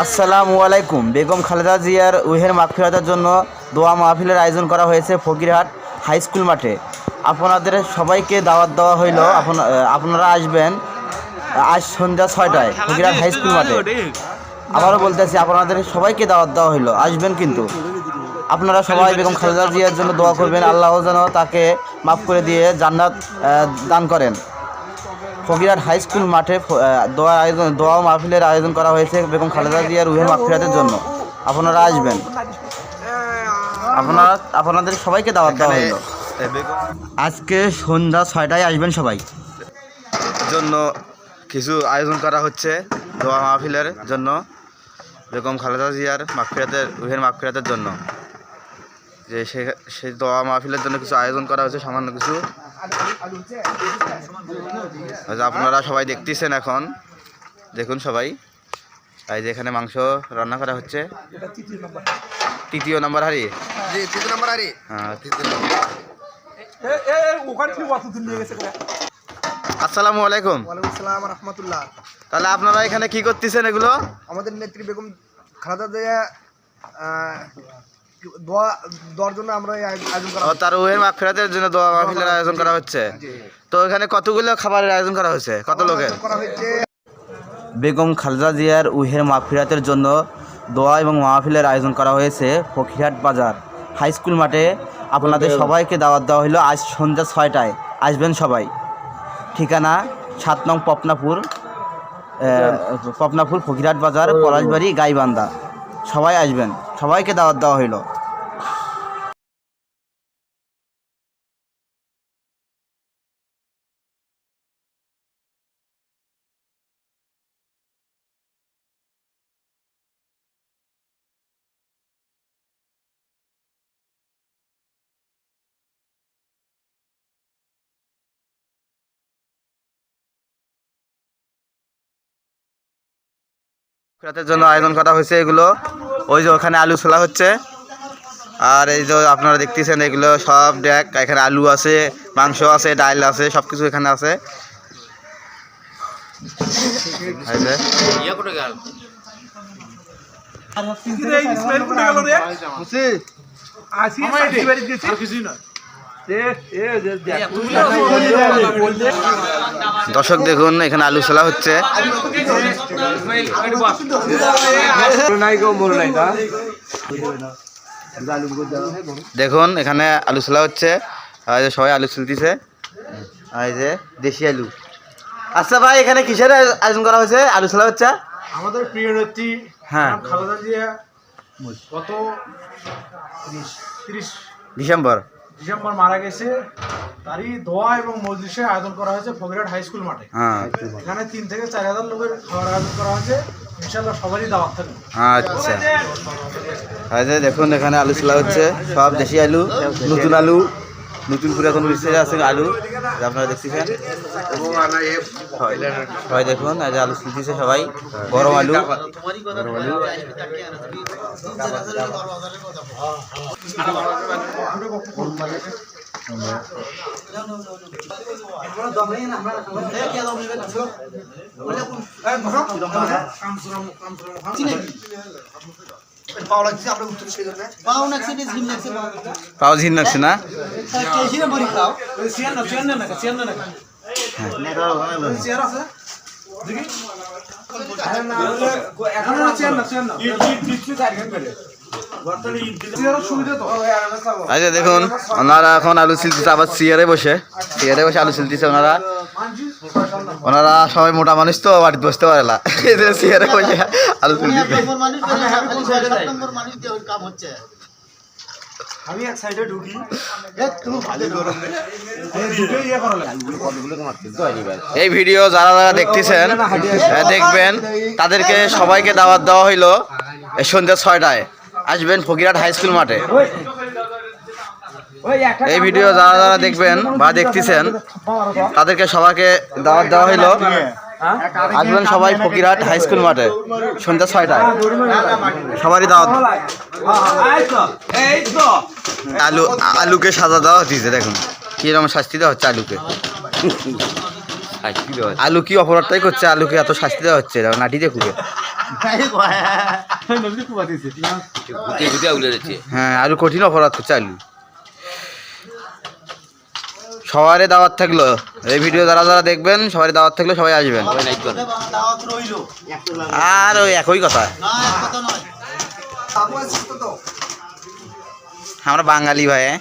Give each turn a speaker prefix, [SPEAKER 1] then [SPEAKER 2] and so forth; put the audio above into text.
[SPEAKER 1] আসসালামু আলাইকুম। বেগম খালেদা জিয়ার উহের মাগফিরাতের জন্য দোয়া মাহফিলের আয়োজন করা হয়েছে ফকিরহাট হাই স্কুল মাঠে। আপনাদের সবাইকে দাওয়াত দেওয়া হইল। আপনারা আসবেন আজ সন্ধ্যা ছয়টায় ফকিরহাট হাই স্কুল মাঠে। আবারও বলতেছি, আপনাদের সবাইকে দাওয়াত দেওয়া হইল। আসবেন কিন্তু। আপনারা সবাই বেগম খালেদা জিয়ার জন্য দোয়া করবেন। আল্লাহ যেন তাকে মাফ করে দিয়ে জান্নাত দান করেন। ফকিরহাট হাই স্কুল মাঠে ফ- আহ, দোয়া আয়োজন দোয়া মাহফিলের আয়োজন করা হয়েছে বেগম খালেদা জিয়ার রুহের মাগফিরাতের জন্য। আপনারা আসবেন। আপনারা আপনাদের সবাইকে দাওয়াত দেওয়া হলো। আজকে সন্ধ্যা ছয়টায় আসবেন সবাই।
[SPEAKER 2] জন্য কিছু আয়োজন করা হচ্ছে দোয়া মাহফিলের জন্য বেগম খালেদা জিয়ার মাগফিরাতের রুহের মাগফিরাতের জন্য। যে সে সেই দোয়া মাহফিলের জন্য কিছু আয়োজন করা হচ্ছে সামান্য কিছু। ওই আপনারা সবাই দেখতেছেন এখন। দেখুন সবাই। এই যে এখানে মাংস রান্না করা হচ্ছে। তৃতীয় নম্বর হারি
[SPEAKER 3] জি তৃতীয় নম্বর
[SPEAKER 2] হ্যাঁ। তৃতীয় নম্বর
[SPEAKER 3] ওখানে কি বসে নিয়ে গেছে।
[SPEAKER 2] আসসালামু আলাইকুম।
[SPEAKER 3] ওয়ালাইকুম আসসালাম রহমতুল্লাহ।
[SPEAKER 2] তাহলে আপনারা এখানে কি করতেছেন এগুলো?
[SPEAKER 3] আমাদের নেত্রী বেগম খালেদা জিয়া দোয়া দেওয়ার জন্য আমরা এই আয়োজন আয়োজন করা
[SPEAKER 2] তার ওয়ের মাগফিরাতের জন্য দোয়া মাহফিলের আয়োজন করা হচ্ছে। তো এখানে কতগুলো খাবারের আয়োজন করা হয়েছে? কত লোকের?
[SPEAKER 3] করা হয়েছে।
[SPEAKER 1] বেগম খালেদা জিয়ার উহের মাগফিরাতের জন্য দোয়া এবং মাহফিলের আয়োজন করা হয়েছে ফকিরহাট বাজার হাই স্কুল মাঠে। আপনাদের সবাইকে দাওয়াত দেওয়া হলো আজ সন্ধ্যা ছয়টায়। আসবেন সবাই। ঠিকানা সাত নং পপনাপুর পপনাপুর ফকিরহাট বাজার পলাশবাড়ি গাইবান্ধা। সবাই আসবেন। সবাইকে দাওয়াত দেওয়া হইল
[SPEAKER 2] মাগফিরাতের জন্য আয়োজন করা হয়েছে এগুলো। ওই যে ওখানে আলু ছোলা হচ্ছে। আর এই যে আপনারা দেখতেছেন এগুলো সব ডেক এখানে আলু আছে মাংস আছে ডাল আছে সব কিছু এখানে আছে। এই যে। দর্শক দেখুন এখানে আলু ছোলা হচ্ছে। দেখুন এখানে আলু ছোলা হচ্ছে। সবাই আলু ছুলতেছে। এই যে দেশি আলু। আচ্ছা ভাই এখানে কিসের আয়োজন করা হয়েছে? আলু ছোলা হচ্ছে?
[SPEAKER 4] আমাদের প্রিয় নেত্রী
[SPEAKER 2] হ্যাঁ।
[SPEAKER 4] খালেদা জিয়া। গত তিরিশ
[SPEAKER 2] ডিসেম্বর।
[SPEAKER 4] ডিসেম্বর মারা গেছে। তারই দোয়া এবং মজলিসের আয়োজন করা হয়েছে ফকিরহাট হাই স্কুল মাঠে।
[SPEAKER 2] হ্যাঁ।
[SPEAKER 4] এখানে তিন থেকে চার হাজার লোকের খাবার আয়োজন করা হয়েছে। ইনশাল্লাহ সবারই দাওয়াত থাকবে।
[SPEAKER 2] আচ্ছা। এই দেখুন এখানে আলু ছোলা হচ্ছে। সব দেশি আলু নতুন আলু নতুন করে এখন মিশে আছে আলু। আপনারা দেখতেছেন। হয়। সবাই দেখুন আজ আলু ছিলতেছে সবাই। গরম আলু। গরম আলু। পাও ঝিন লাগছে না?
[SPEAKER 4] এখন চেয়ার না চেয়ার না
[SPEAKER 2] আচ্ছা দেখুন ওনারা এখন আলু ছিলতেছে আবার চেয়ারে বসে। চেয়ারে বসে আলু ছিলতেছে ওনারা। ওনারা সবাই মোটা মানুষ তো বাড়িতে বসতে পারে না। এই চেয়ারে বসে আলু ছিলতেছে
[SPEAKER 4] আমি এক সাইডে ঢুকি। ঢুকে ইয়ে
[SPEAKER 2] এই ভিডিও যারা যারা দেখতেছেন দেখবেন তাদেরকে সবাইকে দাওয়াত দেওয়া হইল সন্ধ্যা ছয়টায়। আসবেন ফকিরহাট হাই স্কুল মাঠে। এই ভিডিও যারা যারা দেখবেন বা দেখতেছেন তাদেরকে সবাইকে দাওয়াত দেওয়া হইল। আসবেন সবাই ফকিরহাট হাই স্কুল মাঠে সন্ধ্যা ছয়টায়। সবারই দাওয়াত। আলু আলুকে সাজা দেওয়া হচ্ছে দেখুন। কীরকম শাস্তি দেওয়া হচ্ছে আলুকে। আলু কি অপরাধটাই করছে? আলুকে এত শাস্তি দেওয়া হচ্ছে? নাটি দেখুকে। হ্যাঁ আলু কঠিন অপরাধ করছে আলু সবারই দাওয়াত থাকল। এই ভিডিও যারা যারা দেখবেন সবারই দাওয়াত থাকল সবাই আসবেন। আর ওই একই কথা। আমরা বাঙালি ভাই হ্যাঁ?